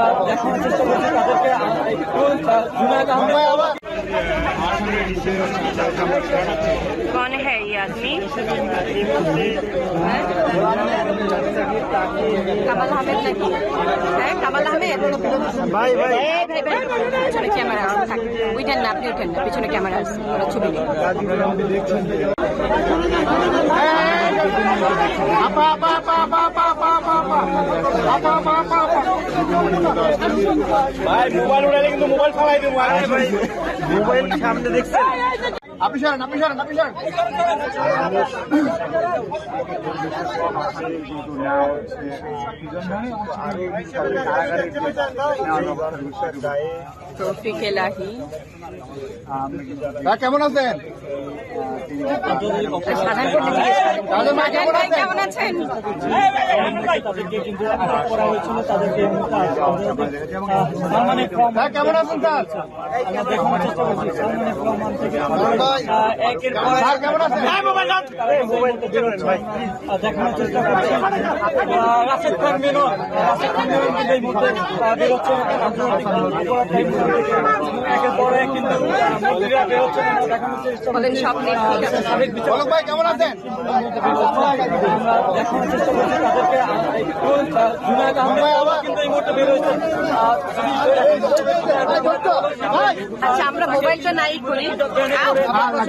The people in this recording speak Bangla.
আমরা দেখানোর চেষ্টা করছি তাদেরকে আমরা একটু আহ, জুনায়েদ আহমেদ कौन है ये आदमी हैं? কামাল আহমেদ নাকি হ্যাঁ কামাল আহমেদ ভাই ভাই ভাই ভাই পিছনে ক্যামেরা থাক উঠেন না আপনি উঠেন না পিছনে ক্যামেরা আছে ওরা ছবি নেই ভাই মোবাইল উড়ালে কিন্তু মোবাইল ফালাই দেবো মোবাইল সামনে দেখছেন? আপনি সরেন আপনি সরেন আপনি সরেন। তৌফিক এলাহি কেমন আছেন? কেমন দেখানোর চেষ্টা করছি ভাই কেমন আছেন? আচ্ছা আমরা মোবাইলটা নাই করি